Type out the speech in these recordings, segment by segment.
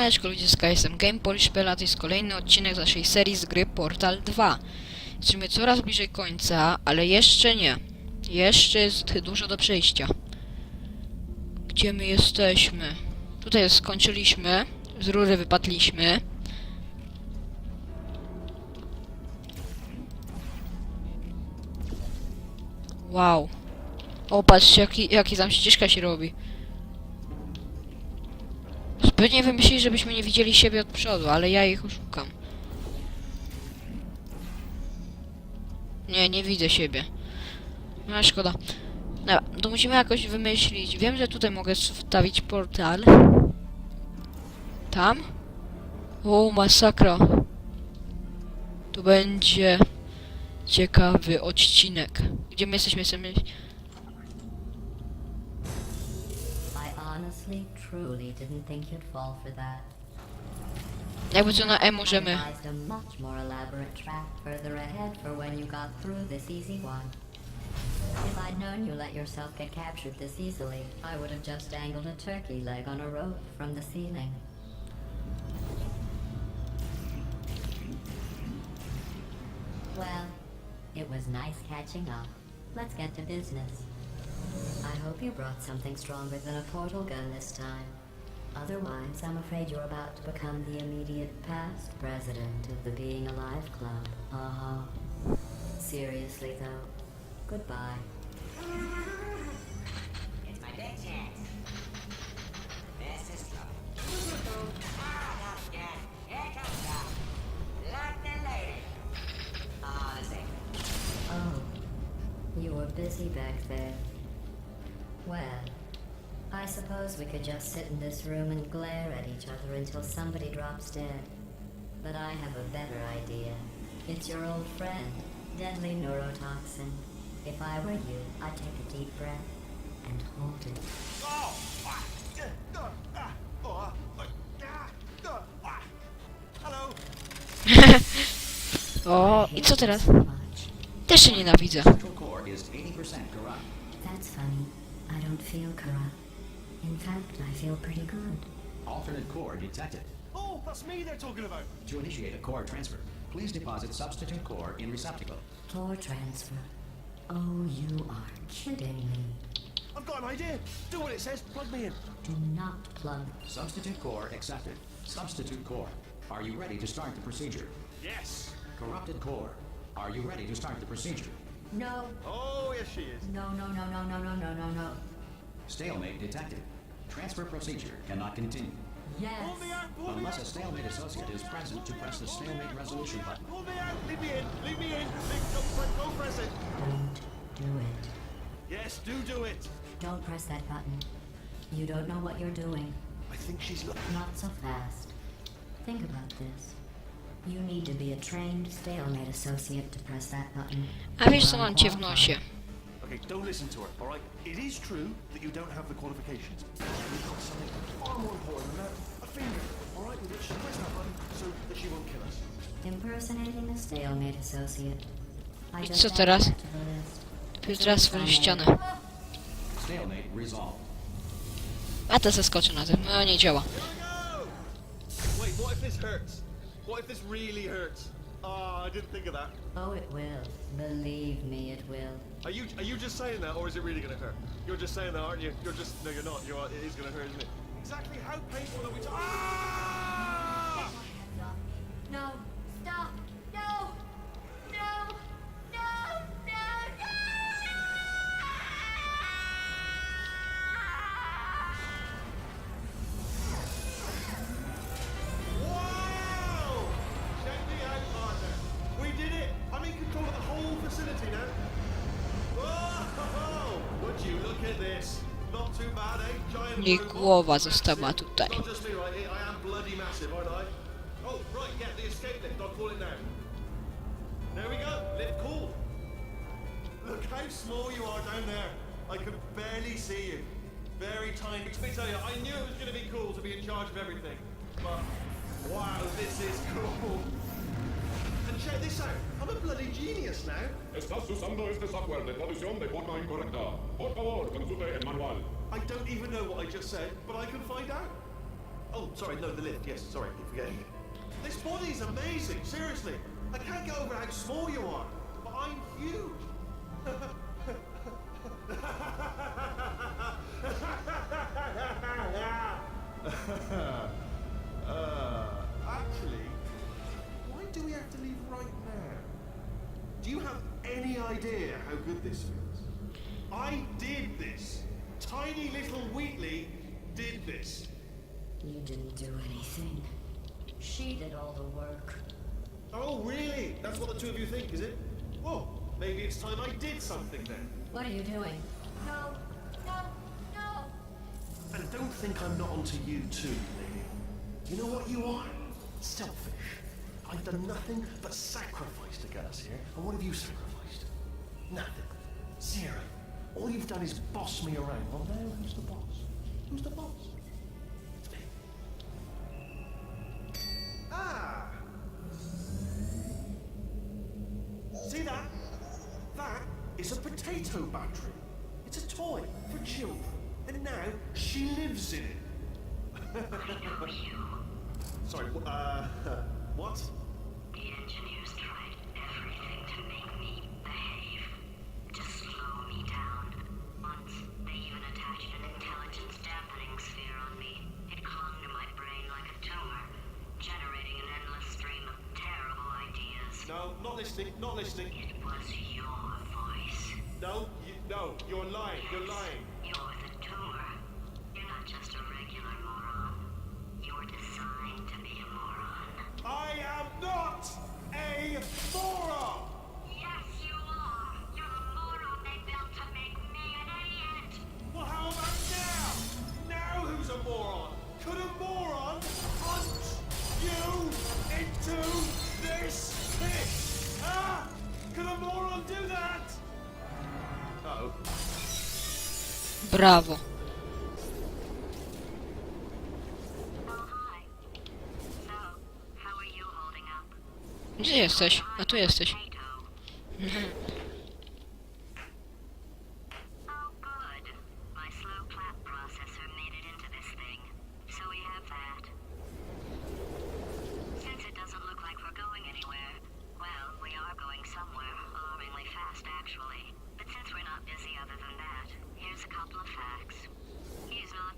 Siemaneczko ludzie z KSM Game Polish Pela, to jest kolejny odcinek z naszej serii z gry Portal 2. Jesteśmy coraz bliżej końca, ale jeszcze nie. Jeszcze jest dużo do przejścia. Gdzie my jesteśmy? Tutaj skończyliśmy, z rury wypadliśmy. Wow. O, patrzcie, jaki, jaki tam ścieżka się robi. Pewnie wymyślili, żebyśmy nie widzieli siebie od przodu, ale ja ich oszukam. Nie, nie widzę siebie. No szkoda. No, to musimy jakoś wymyślić. Wiem, że tutaj mogę wstawić portal. Tam? O, masakra. Tu będzie ciekawy odcinek. Gdzie my jesteśmy? Jesteśmy... truly didn't think you'd fall for that. Jakby co na E I możemy... devised a much more elaborate trap further ahead for when you got through this easy one. If I'd known you let yourself get captured this easily, I would have just dangled a turkey leg on a rope from the ceiling. Well, it was nice catching up. Let's get to business. I hope you brought something stronger than a portal gun this time. Otherwise, I'm afraid you're about to become the immediate past president of the Being Alive Club. Uh huh. Seriously, though, goodbye. It's my big chance. This is trouble. Ah, not again. Here comes Doc. Locked and loaded. Ah, the same. Oh, you were busy back there. Well, I suppose we could just sit in this room and glare at each other until somebody drops dead. But I have a better idea. It's your old friend, deadly neurotoxin. If I were you, I'd take a deep breath and hold it. Oh! Hello! O, I i hate co teraz? Też się nienawidzę. Central core is 80% corrupt. That's funny. I don't feel corrupt. In fact, I feel pretty good. Alternate core detected. Oh, that's me they're talking about. To initiate a core transfer, please deposit substitute core in receptacle. Core transfer. Oh, you are kidding me. I've got an idea. Do what it says. Plug me in. Do not plug. Substitute core accepted. Substitute core. Are you ready to start the procedure? Yes. Corrupted core. Are you ready to start the procedure? No, Oh, yes, she is. no, no, no, no, no, no, no, no, no. Stalemate detected. Transfer procedure cannot continue. Yes. Pull me out. Pull me Unless a out. stalemate associate is present to press the stalemate resolution button. Pull me out. Leave me in. Leave me in. Leave, don't, don't press it. Don't do it. Yes, do do it. Don't press that button. You don't know what you're doing. I think she's. Lo- Not so fast. Think about this. You need to be a trained stalemate associate to press that button. A wiesz co mam cię w nosie? okay, don't listen to her. All right. It is true that you don't have the qualifications. You've got something far more important than that. A finger. All right. With which to press that button so that she won't kill us. Impersonating a stalemate associate. I I just co teraz? that to the list. Dopiero teraz w ścianę. Stalemate resolved. A to zaskoczę na tym. No nie działa. Wait, what if this hurts? What if this really hurts? Ah, I didn't think of that. Oh, it will. Believe me, it will. Are you are you just saying that, or is it really going to hurt? You're just saying that, aren't you? You're just no, you're not. You're it is going to hurt, isn't it? Exactly how painful are we? ta- ah! No, charge of everything. But, wow, this is cool. And check this out. I'm a bloody genius. Estás usando este software de traducción de forma incorrecta. Por favor, consulte el manual. I don't even know what I just said, but I can find out. Oh, sorry, no, the lift. Yes, sorry, keep forgetting. This body is amazing, seriously. I can't get over how small you are, but I'm huge. uh, actually, why do we have to leave right now? Do you have any idea how good this feels? I did this. Tiny little Wheatley did this. You didn't do anything. She did all the work. Oh, really? That's what the two of you think, is it? Well, maybe it's time I did something then. What are you doing? No, no, no! And don't think I'm not onto you too, lady. You know what you are? Selfish. I've done nothing but sacrifice to get us here. And what have you sacrificed? Nothing. Zero. All you've done is boss me around. Well, now who's the boss? Who's the boss? Me. Ah! See that? That is a potato battery. It's a toy for children. And now she lives in it. Sorry, uh, what? No, you, no, you're lying, you're lying. You're the tumor. You're not just a regular moron. You're designed to be a moron. I am not a moron! Yes, you are. You're the moron they built to make me an idiot. Well, how about now? Now who's a moron? Could a moron punch you into up? Gdzie jesteś? A tu jesteś.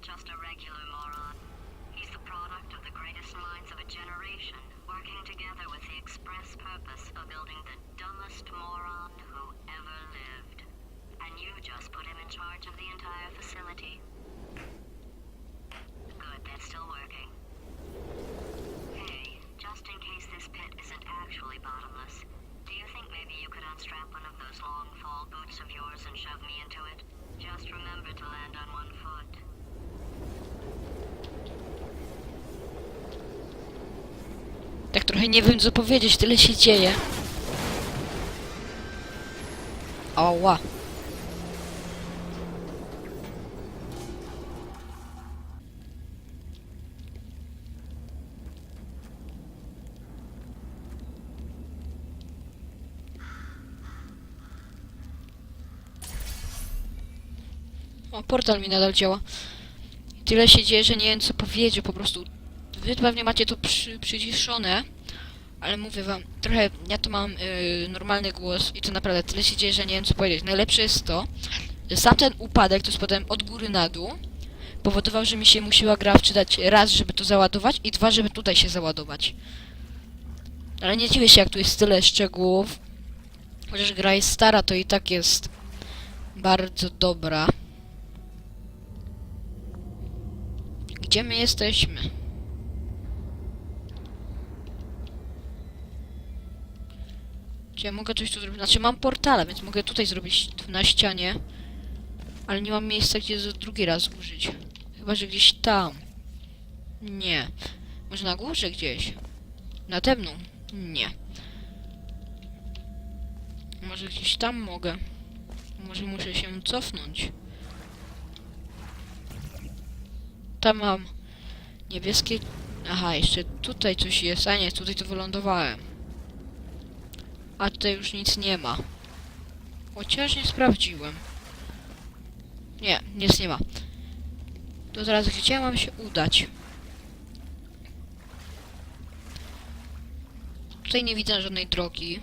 just a regular moron. He's the product of the greatest minds of a generation, working together with the express purpose of building the nie wiem co powiedzieć, tyle się dzieje. Oła. O, portal mi nadal działa. Tyle się dzieje, że nie wiem co powiedzieć, po prostu wy pewnie macie to przy, przyciszone, ale mówię wam, trochę ja tu mam y, normalny głos i to naprawdę tyle się dzieje, że nie wiem co powiedzieć. Najlepsze jest to, że sam ten upadek, to potem od góry na dół, powodował, że mi się musiała gra wczytać raz, żeby to załadować i dwa, żeby tutaj się załadować. Ale nie dziwię się, jak tu jest tyle szczegółów. Chociaż gra jest stara, to i tak jest bardzo dobra. Gdzie my jesteśmy? Czy ja mogę coś tu zrobić? Znaczy mam portale, więc mogę tutaj zrobić na ścianie. Ale nie mam miejsca, gdzie drugi raz użyć. Chyba, że gdzieś tam. Nie. Może na górze gdzieś? Nade mną? Nie. Może gdzieś tam mogę. Może muszę się cofnąć. Tam mam niebieskie... Aha, jeszcze tutaj coś jest. A nie, tutaj to wylądowałem. A tutaj już nic nie ma. Chociaż nie sprawdziłem. Nie, nic nie ma. To zaraz gdzie mam się udać? Tutaj nie widzę żadnej drogi.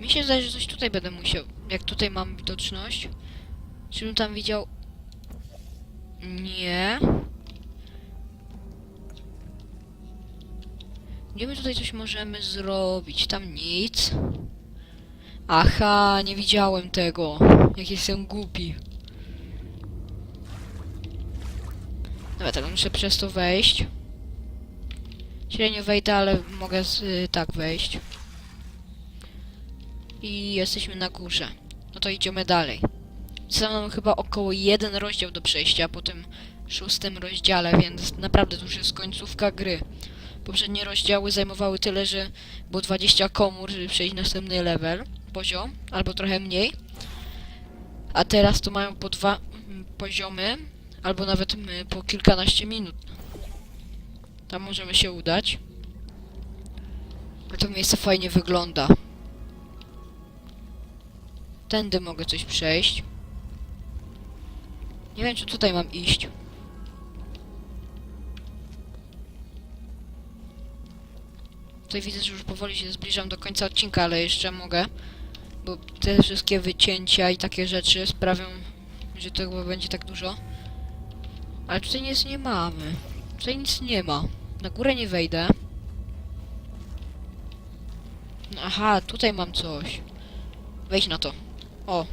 Mi się zdaje, że coś tutaj będę musiał. Jak tutaj mam widoczność. Czy bym tam widział... Nie. Gdzie my tutaj coś możemy zrobić? Tam nic. Aha, nie widziałem tego. Jak jestem głupi. Dobra, tak muszę przez to wejść. Średnio wejdę, ale mogę z, y, tak wejść. I jesteśmy na górze. No to idziemy dalej. Został chyba około jeden rozdział do przejścia po tym szóstym rozdziale, więc naprawdę to już jest końcówka gry. Poprzednie rozdziały zajmowały tyle, że było 20 komór, żeby przejść następny level, poziom, albo trochę mniej. A teraz to mają po dwa mm, poziomy, albo nawet mm, po kilkanaście minut. Tam możemy się udać. To miejsce fajnie wygląda. Tędy mogę coś przejść. Nie wiem, czy tutaj mam iść. Tutaj widzę, że już powoli się zbliżam do końca odcinka, ale jeszcze mogę. Bo te wszystkie wycięcia i takie rzeczy sprawią, że tego będzie tak dużo. Ale tutaj nic nie mamy. Tutaj nic nie ma. Na górę nie wejdę. No Aha, tutaj mam coś. Wejdź na to. O.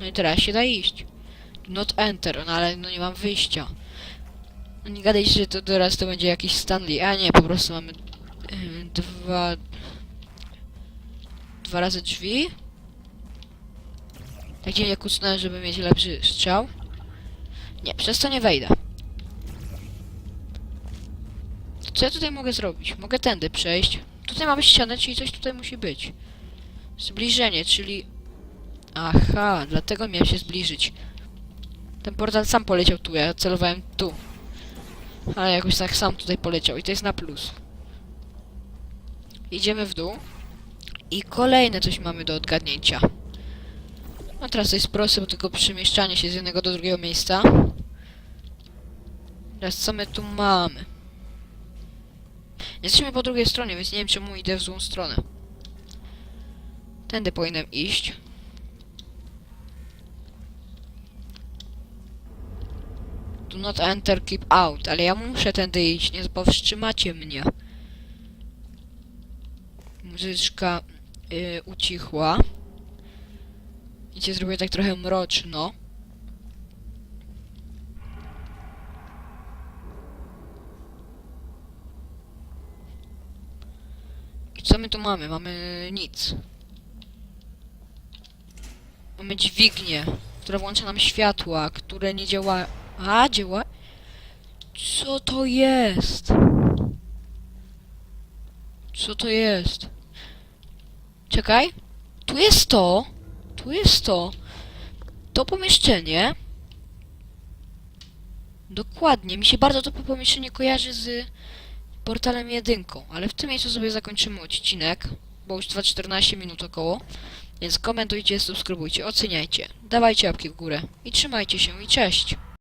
No i teraz się da iść. Do Not enter, no ale no nie mam wyjścia. No nie gadaj, że to teraz to będzie jakiś Stanley. A nie, po prostu mamy dwa... Dwa razy drzwi. Tak dziwnie kucnąłem, żeby mieć lepszy strzał. Nie, przez to nie wejdę. Co ja tutaj mogę zrobić? Mogę tędy przejść. Tutaj mamy ścianę, czyli coś tutaj musi być. Zbliżenie, czyli... Aha, dlatego miałem się zbliżyć. Ten portal sam poleciał tu, ja celowałem tu. Ale jakoś tak sam tutaj poleciał i to jest na plus. Idziemy w dół. I kolejne coś mamy do odgadnięcia. No teraz to jest proste, bo tylko przemieszczanie się z jednego do drugiego miejsca. Teraz co my tu mamy? Jesteśmy po drugiej stronie, więc nie wiem czemu idę w złą stronę. Tędy powinienem iść. Do not enter, keep out. Ale ja muszę tędy iść, nie powstrzymacie mnie. Muzyczka yy, ucichła. I cię zrobię tak trochę mroczno. I co my tu mamy? Mamy nic. Mamy dźwignię, która włącza nam światła, które nie działa... A, działa? Co to jest? Co to jest? Czekaj. Tu jest to. Tu jest to. To pomieszczenie. Dokładnie. Mi się bardzo to pomieszczenie kojarzy z portalem jedynką, ale w tym miejscu sobie zakończymy odcinek, bo już trwa 14 minut około. Więc komentujcie, subskrybujcie, oceniajcie, dawajcie łapki w górę i trzymajcie się i cześć!